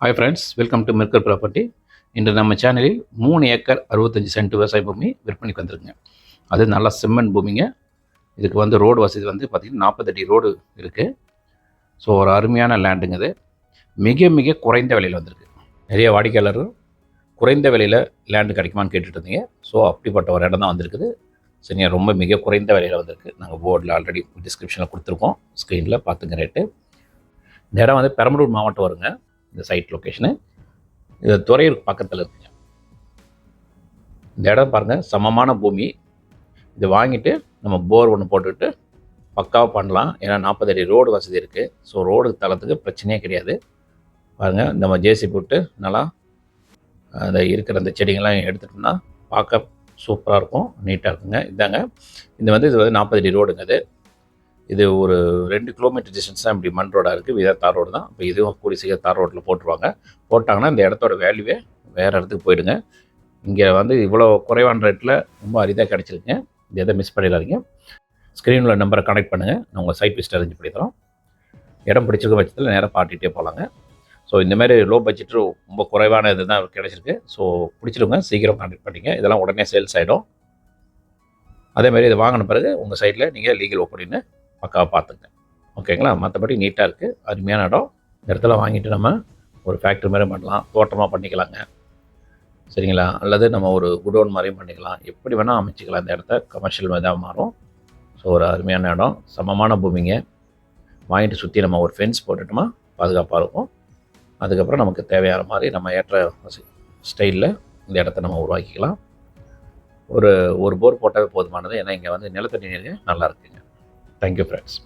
Hi friends welcome to Mercer property இன்று நம்ம சேனலில் மூணு ஏக்கர் அறுபத்தஞ்சு சென்ட் விவசாய பூமி விற்பனைக்கு வந்திருக்குங்க. அது நல்லா செம்மண் பூமிங்க. இதுக்கு வந்து ரோடு வசதி வந்து பார்த்திங்கன்னா நாற்பத்தடி ரோடு இருக்குது ஸோ ஒரு அருமையான லேண்டுங்க இது. மிக மிக குறைந்த விலையில் வந்திருக்கு. நிறைய வாடிக்கையாளரும் குறைந்த விலையில் லேண்டு கிடைக்குமான்னு கேட்டுட்டு இருந்தீங்க. ஸோ அப்படிப்பட்ட ஒரு இடம் தான் வந்திருக்குது. சரிங்க ரொம்ப மிக குறைந்த விலையில் வந்திருக்கு. நாங்கள் போர்டில் ஆல்ரெடி டிஸ்கிரிப்ஷனில் கொடுத்துருக்கோம். ஸ்க்ரீனில் பார்த்துங்க ரேட்டு இந்த இடம் வந்து பெரம்பலூர் மாவட்டம் வருங்க. இந்த சைட் லொக்கேஷனு இது துறையூர் பக்கத்தில் இருக்குங்க. இந்த இடம் பாருங்கள் சமமான பூமி. இது வாங்கிட்டு நம்ம போர் ஒன்று போட்டுக்கிட்டு பக்காவாக பண்ணலாம். ஏன்னா நாற்பது அடி ரோடு வசதி இருக்குது ஸோ ரோடு தளத்துக்கு பிரச்சனையே கிடையாது. பாருங்கள் நம்ம ஜேசி போட்டு நல்லா அந்த இருக்கிற அந்த செடிங்கள்லாம் எடுத்துட்டோம்னா பார்க்க சூப்பராக இருக்கும். நீட்டாக இருக்குங்க. இதாங்க இது வந்து இது வந்து நாற்பது அடி ரோடுங்க அது. இது ஒரு ரெண்டு கிலோமீட்டர் டிஸ்டன்ஸ் தான் இப்படி மண் ரோடாக இருக்குது இதே தார் ரோடு தான். இப்போ இதுவும் கூடி சீக்கிரம் தார் ரோட்டில் போட்டுருவாங்க. போட்டாங்கன்னா இந்த இடத்தோட வேல்யூவே வேறு இடத்துக்கு போயிடுங்க. இங்கே வந்து இவ்வளோ குறைவான ரேட்டில் ரொம்ப அரிதாக கிடச்சிருக்குங்க இது எதை மிஸ் பண்ணிடாதீங்க. ஸ்க்ரீனில் நம்பரை கனெக்ட் பண்ணுங்கள் நான் உங்கள் சைட் லிஸ்ட் அரேஞ்ச் பண்ணி தரோம் இடம் பிடிச்சிருக்க பட்சத்தில் நேராக பாட்டிகிட்டே போகலாங்க ஸோ இந்த மாதிரி லோ பட்ஜெட்டு ரொம்ப குறைவான இது தான் கிடச்சிருக்கு. ஸோ பிடிச்சிருங்க சீக்கிரம் கான்டெக்ட் பண்ணிங்க. இதெல்லாம் உடனே சேல்ஸ் ஆகிடும் அதேமாதிரி இதை வாங்கின பிறகு உங்கள் சைட்டில் நீங்கள் லீகல் ஓப்பனின்னு பக்காவாக பார்த்துங்க. ஓகேங்களா? மற்றபடி நீட்டாக இருக்குது அருமையான இடம். இந்த இடத்துல வாங்கிட்டு நம்ம ஒரு ஃபேக்ட்ரி மாதிரி பண்ணலாம். தோட்டமாக பண்ணிக்கலாங்க. சரிங்களா? அல்லது நம்ம ஒரு குடோன் மாதிரியும் பண்ணிக்கலாம். எப்படி வேணால் அமைச்சிக்கலாம். இந்த இடத்த கமர்ஷியல் இதாக மாறும். ஸோ ஒரு அருமையான இடம். சமமான பூமிங்க. வாங்கிட்டு சுற்றி நம்ம ஒரு ஃபென்ஸ் போட்டுட்டோமா பாதுகாப்பாக இருக்கும். அதுக்கப்புறம் நமக்கு தேவையான மாதிரி நம்ம ஏற்ற ஸ்டைலில் இந்த இடத்த நம்ம உருவாக்கிக்கலாம். ஒரு ஒரு போர் போட்டாவே போதுமானது. ஏன்னா இங்கே வந்து நிலத்தடி நீர் நல்லா இருக்குங்க. Thank you friends